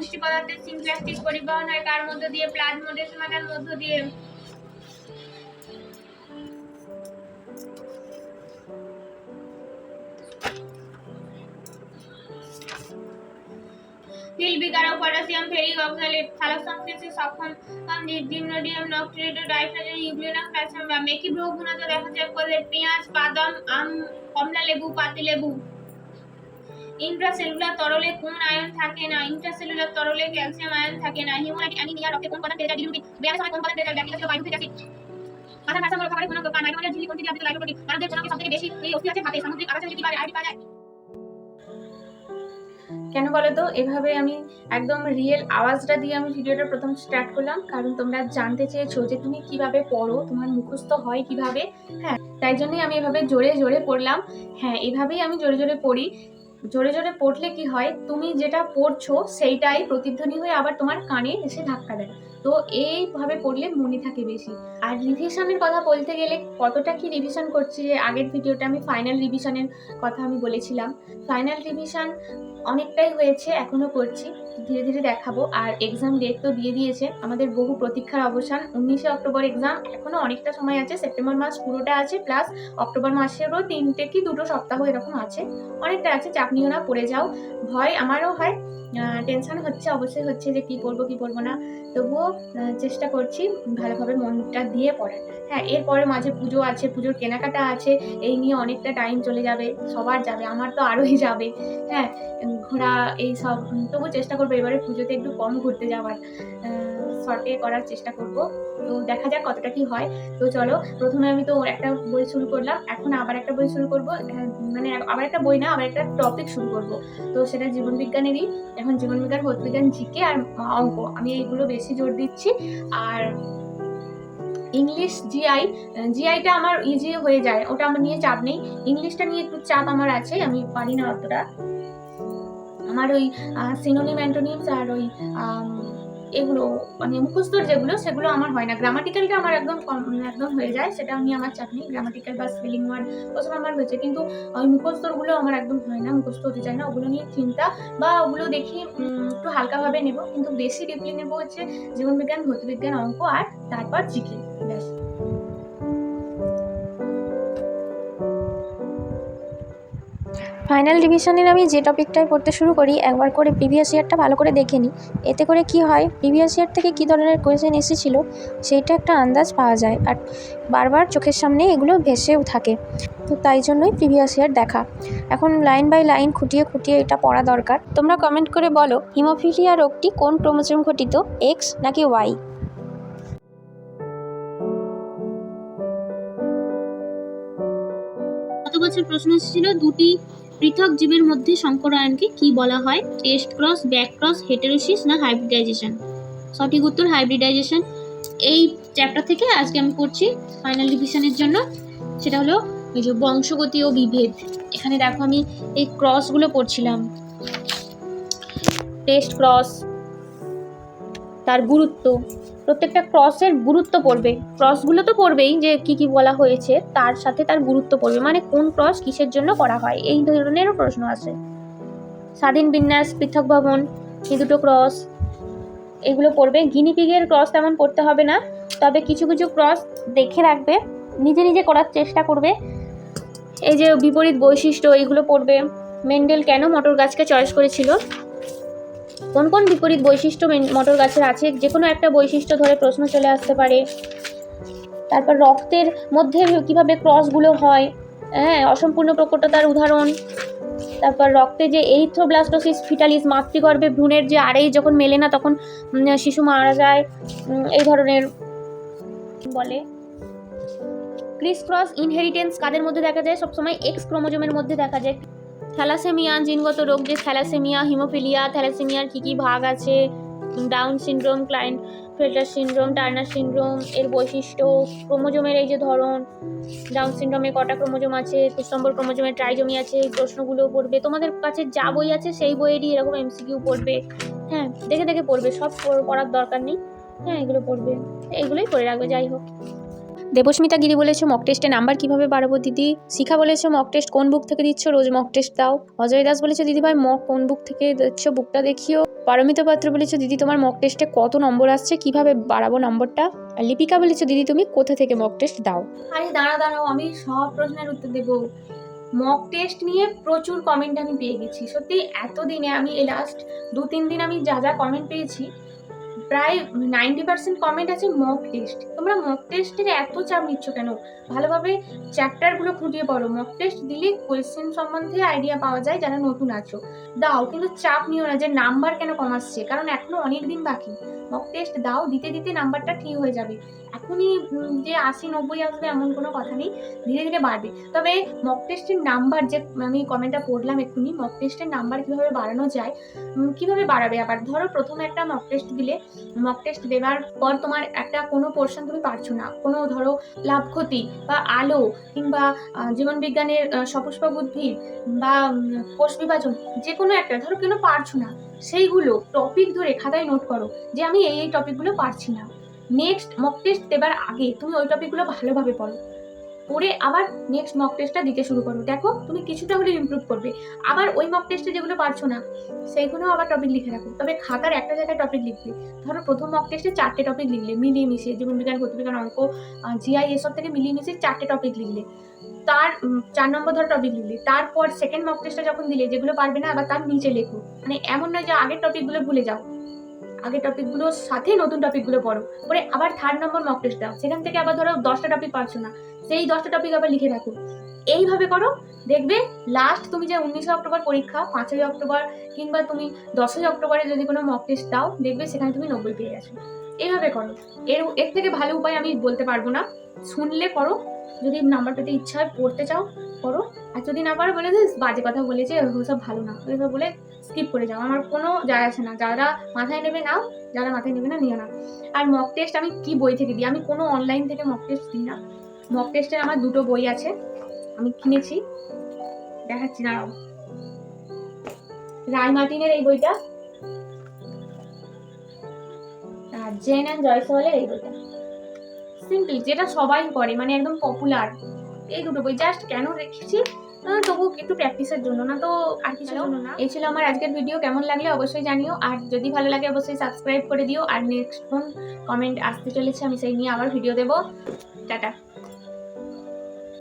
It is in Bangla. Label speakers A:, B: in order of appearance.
A: পুষ্টি পদার্থের সিনপ্লাস্টিক পরিবহন হয়, কার মধ্য দিয়ে? প্লাজমোডেসমাটার মধ্য দিয়ে। তিল বিকারক পটাশিয়াম ফেরিক অক্সালেট সালোক সংশ্লেষে সক্ষম ডিমনোডিয়াম নক্ট্রেট ডাইফ্রাজেন ইউগ্লিনাম ক্যালসিয়াম বা মেকি গ্রহগুণাতে দেখা যায় ফলে পেঁয়াজ বাদাম আম কমলা লেবু পাতি লেবু ইন্ট্রাসেলুলার তরলে কোন আয়ন থাকে না? ইন্ট্রাসেলুলার তরলে ক্যালসিয়াম আয়ন থাকে না। হিমোলাইট অ্যানিমিয়া, রক্তে কোন উপাদান বেড়ে যায় বিলুপ্তি ব্যায়ামের সময় কোন উপাদান বেড়ে যায় ব্যাকটেরিয়া বায়ু থেকে অ্যাসিড মাথা কাঁচা খাবারের কোনো নাইট্রোজেন ঝিলি কোনটি দিয়ে লাইটোপ্রোটিন মানবদের জন্য সবথেকে বেশি এই অস্থি আছে ভাতে। সামুদ্রিক আবাসে যদি পারে আইডি পাওয়া যায়? কেন বলো তো? এভাবে আমি একদম রিয়েল আওয়াজটা দিয়ে আমি ভিডিওটা প্রথম স্টার্ট করলাম। কারণ তোমরা জানতে চেয়েছো যে তুমি কীভাবে পড়ো, তোমার মুখস্থ হয় কীভাবে? হ্যাঁ তাই জন্যই আমি এভাবে জোরে জোরে পড়লাম। হ্যাঁ এভাবেই আমি জোরে জোরে পড়ি। জোরে জোরে পড়লে কি হয়? তুমি যেটা পড়ছো সেইটাই প্রতিধ্বনি হয়ে আবার তোমার কানে এসে ধাক্কা দেয় তো এইভাবে পড়লে মনে থাকে বেশি। আর রিভিশনের কথা বলতে গেলে কতটা কি রিভিশন করছি যে আগের ভিডিওটা আমি ফাইনাল রিভিশনের কথা আমি বলেছিলাম। ফাইনাল রিভিশন অনেকটাই হয়েছে, এখনও করছি, ধীরে ধীরে দেখাবো। আর এক্সাম ডেট তো দিয়ে দিয়েছে। আমাদের বহু প্রতীক্ষার অবসান, উনিশে অক্টোবর এক্সাম এখনও অনেকটা সময় আছে, সেপ্টেম্বর মাস পুরোটা আছে প্লাস অক্টোবর মাসেরও তিনটে কি দুটো সপ্তাহ এরকম আছে। অনেকটা আছে, চাপ নিও না, পড়ে যাও। ভয় আমারও হয় টেনশন হচ্ছে, অবশ্যই হচ্ছে যে কি পড়ব কি পড়ব না। তবুও চেষ্টা করছি ভালোভাবে মনটা দিয়ে পড়ার। হ্যাঁ এরপরে মাঝে পুজো আছে, পুজোর কেনাকাটা আছে, এই নিয়ে অনেকটা টাইম চলে যাবে, সবার যাবে, আমার তো আরোই যাবে। হ্যাঁ ঘোরা এই সব তবু চেষ্টা করব এবারে পুজোতে একটু কম ঘুরতে যাওয়ার। শর্টে করার চেষ্টা করব। তো দেখা যাক কতটা কি হয়। তো চলো, প্রথমে আমি তো একটা বই শুরু করলাম, এখন আবার একটা বই শুরু করব। মানে আবার একটা বই না, আবার একটা টপিক শুরু করব। তো সেটা জীবনবিজ্ঞানেরই এখন জীবনবিজ্ঞান ভৌতবিজ্ঞান জিকে আর অঙ্ক। আমি এইগুলো বেশি জোর দিচ্ছি। আর ইংলিশ জিআই, জিআইটা আমার ইজি হয়ে যায়, ওটা আমার নিয়ে চাপ নেই। ইংলিশটা নিয়ে একটু চাপ আমার আছে, আমি পারি না অতটা। আমার ওই সিনোনিম অ্যান্টোনিমস আর ওই এগুলো মানে মুখস্থর যেগুলো, সেগুলো আমার হয় না। গ্রামাটিক্যালটা আমার একদম একদম হয়ে যায়, সেটা আমি আমার চাকরি গ্রামাটিক্যাল বা স্পেলিং ওয়ার্ড ওসব আমার হয়েছে। কিন্তু ওই মুখস্থরগুলো আমার একদম হয় না, মুখস্থ হতে চায় না। ওগুলো নিয়ে চিন্তা বা ওগুলো দেখি একটু হালকাভাবে নেব। কিন্তু বেশি ডিপলি নেব হচ্ছে জীবনবিজ্ঞান, ভৌতবিজ্ঞান, অঙ্ক আর তারপর জিকে, ব্যাস।
B: ফাইনাল ডিভিশনের আমি যে টপিকটাই পড়তে শুরু করি, একবার করে প্রিভিয়াস ইয়ারটা ভালো করে দেখে নিই। এতে করে কি হয়, প্রিভিয়াস ইয়ার থেকে কী ধরনের কোয়েশ্চেন এসেছিল, সেইটা একটা আন্দাজ পাওয়া যায়। আর বারবার চোখের সামনে এগুলো ভেসেও থাকে। তো তাই জন্যই প্রিভিয়াস ইয়ার দেখা। এখন লাইন বাই লাইন খুঁটিয়ে খুঁটিয়ে এটা পড়া দরকার। তোমরা কমেন্ট করে বলো, হিমোফিলিয়া রোগটি কোন ক্রোমোজোম ঘটিত, এক্স নাকি ওয়াই?
C: গত বছর প্রশ্ন এসেছিল, দুটি পৃথক জীবের মধ্যে সংকরায়নকে কি বলা হয়? Test cross, back cross, heterosis না হাইব্রিডাইজেশন? সঠিক উত্তর হাইব্রিডাইজেশন। এই চ্যাপ্টার থেকে আজকে আমি পড়ছি ফাইনাল ডিভিশনের জন্য। সেটা হলো ওই যে বংশগতি ও বিভেদ। এখানে দেখো আমি এই ক্রসগুলো পড়ছিলাম। টেস্ট ক্রস, তার গুরুত্ব প্রত্যেকটা ক্রসের গুরুত্ব পড়বে। ক্রসগুলো তো পড়বেই যে কি কি বলা হয়েছে, তার সাথে তার গুরুত্ব পড়বে। মানে কোন ক্রস কিসের জন্য করা হয়, এই ধরনেরও প্রশ্ন আছে। স্বাধীন বিন্যাস, পৃথক ভবন, এই দুটো ক্রস, এগুলো পড়বে। গিনিপিগের ক্রস তেমন পড়তে হবে না, তবে কিছু কিছু ক্রস দেখে রাখবে, নিজে নিজে করার চেষ্টা করবে। এই যে বিপরীত বৈশিষ্ট্য, এইগুলো পড়বে। মেন্ডেল কেন মটর গাছকে চয়েস করেছিল? কোন কোন বিপরীত বৈশিষ্ট্য মটর গাছের আছে? যে কোনো একটা বৈশিষ্ট্য ধরে প্রশ্ন চলে আসতে পারে। তারপর রক্তের মধ্যে কীভাবে ক্রসগুলো হয়? হ্যাঁ অসম্পূর্ণ প্রকটতার উদাহরণ। তারপর রক্তে যে এরিথ্রোব্লাস্টোসিস ফিটালিস মাতৃগর্ভে ভ্রূণের যে আড়েই যখন মেলে না, তখন শিশু মারা যায়। এই ধরনের বলে। ক্রিস ক্রস ইনহেরিটেন্স কাদের মধ্যে দেখা যায়? সবসময় এক্স ক্রোমোজোমের মধ্যে দেখা যায়। থ্যালাসেমিয়া, জিনগত রোগ যে থ্যালাসেমিয়া, হিমোফিলিয়া, থ্যালাসেমিয়ার কী কী ভাগ আছে? Down syndrome, Klinefelter syndrome, Turner syndrome, এর বৈশিষ্ট্য, ক্রোমোজোমের এই যে ধরন, ডাউন সিনড্রোমে কটা ক্রোমোজোম আছে একুশ নম্বর ক্রোমোজোমে ট্রাইজমি আছে, এই প্রশ্নগুলো পড়বে। তোমাদের কাছে যা বই আছে, সেই বইয়েরই এরকম এমসিকিউ পড়বে। হ্যাঁ দেখে দেখে পড়বে, সব পড়ার দরকার নেই। হ্যাঁ এগুলো পড়বে। এইগুলোই করে রাখবে, যাই হোক। দেবস্মিতা গিরি বলেছ মক টেস্টে নাম্বার কীভাবে বাড়াবো, দিদি? শিখা বলেছ মক টেস্ট কোন বুক থেকে দিচ্ছ? রোজ মক টেস্ট দাও। অজয় দাস বলেছ, দিদি ভাই মক কোন বুক থেকে দিচ্ছ? বুকটা দেখিও। পারমিতা পাত্র বলেছ, দিদি, তোমার মক টেস্টে কত নম্বর আসছে? কীভাবে বাড়াবো নম্বরটা আর লিপিকা বলেছ, দিদি, তুমি কোথা থেকে মক টেস্ট দাও?
A: আরে দাঁড়া দাঁড়াও, আমি সব প্রশ্নের উত্তর দেবো। মক টেস্ট নিয়ে প্রচুর কমেন্ট আমি পেয়ে গেছি। সত্যি, এতদিনে আমি এই লাস্ট দু তিন দিন আমি যা যা কমেন্ট পেয়েছি প্রায় নাইনটি পার্সেন্ট কমেন্ট আছে মক টেস্ট তোমরা মক টেস্টের এত চাপ নিচ্ছ কেন? ভালোভাবে চ্যাপ্টারগুলো খুঁটিয়ে পড়ো। মক টেস্ট দিলে কোয়েশ্চেন সম্বন্ধে আইডিয়া পাওয়া যায় যারা নতুন আছো। দাও, কিন্তু চাপ নিও না যে নাম্বার কেন কম আসছে কারণ এখনও অনেক দিন বাকি। মক টেস্ট দাও, দিতে দিতে নাম্বারটা ঠিক হয়ে যাবে। এখনই যে আশি, নব্বই আসবে এমন কোনো কথা নেই, ধীরে ধীরে বাড়বে। তবে মক টেস্টের নাম্বার যে আমি কমেন্টটা পড়লাম এক্ষুনি মক টেস্টের নাম্বার কীভাবে বাড়ানো যায় কীভাবে বাড়াবে? আবার ধরো প্রথমে একটা মক টেস্ট দিলে মক টেস্ট দেওয়ার পর তোমার একটা কোনো পোর্শন তুমি পারছ না। কোনো ধরো লাভ ক্ষতি বা আলো কিংবা জীবনবিজ্ঞানের সপুষ্পক উদ্ভিদ বা কোষ বিভাজন যে কোনো একটা, ধরো কেন পারছ না, সেইগুলো টপিক ধরে খাতায় নোট করো যে আমি এই এই টপিকগুলো পারছি না। নেক্সট মক টেস্ট দেবার আগে তুমি ওই টপিকগুলো ভালোভাবে পড়ো। পড়ে আবার নেক্সট মক টেস্টটা দিতে শুরু করো। দেখো, তুমি কিছুটা হলে ইমপ্রুভ করবে। আবার ওই মক টেস্টে যেগুলো পারছ না সেইগুলো আবার টপিক লিখে রাখো। তবে খাতার একটা জায়গায় টপিক লিখবে। ধরো, প্রথম মক টেস্টে চারটে টপিক লিখলে মিলিয়ে মিশিয়ে জীবনবিজ্ঞান গতিবিজ্ঞান অঙ্ক জিআই এসব থেকে মিলিয়ে মিশিয়ে চারটে টপিক লিখলে। তার চার নম্বর ধরো টপিক লিখলে। তারপর সেকেন্ড মক টেস্টটা যখন দিলে, যেগুলো পারবে না, আবার তার নিচে লেখো। মানে এমন নয় যে আগের টপিকগুলো ভুলে যাও। আগের টপিকগুলোর সাথে নতুন টপিকগুলো পড়ো। পরে আবার থার্ড নম্বর মক টেস্ট দাও। সেখান থেকে আবার ধরো দশটা টপিক পারছ না। সেই দশটা টপিক আবার লিখে রাখো। এইভাবে করো, দেখবে লাস্ট তুমি যে উনিশে অক্টোবর পরীক্ষা, পাঁচই অক্টোবর কিংবা তুমি দশই অক্টোবরে যদি কোনো মক টেস্ট দাও, দেখবে সেখানে তুমি নব্বই পেয়ে গেছো। এইভাবে করো। এর এর থেকে ভালো উপায় আমি বলতে পারব না। শুনলে করো, যদি নাম্বার পেতে ইচ্ছা হয়, পড়তে চাও, করো। আর যদি না পারো বলে যে বাজে কথা বলেছে ওসব ভালো না। ওইসব বলে স্কিপ করে যাও। আমার কোনো যায় আসে না। যারা মাথায় নেবে নাও, যারা মাথায় নেবে না, নিও না। আর মক টেস্ট আমি কি বই থেকে দিই? আমি কোনো অনলাইন থেকে মক টেস্ট দিই না। মক টেস্টের আমার দুটো বই আছে আমি কিনেছি। দেখাচ্ছি দাঁড়াও। রায় মার্টিনের এই বইটা। আর জেন অ্যান্ড জয়সওয়ালের এই বইটা। সিম্পল যেটা সবাই করে মানে একদম পপুলার এই দুটো বই জাস্ট কেন রেখেছি? তবু একটু প্র্যাকটিসের জন্য না তো আর কিছু জন্য না। এই ছিল আমার আজকের ভিডিও কেমন লাগলে অবশ্যই জানিও। আর যদি ভালো লাগে অবশ্যই সাবস্ক্রাইব করে দিও। আর নেক্সট কোন কমেন্ট আসতে চলেছে আমি সেই নিয়ে আবার ভিডিও দেবো। টাটা।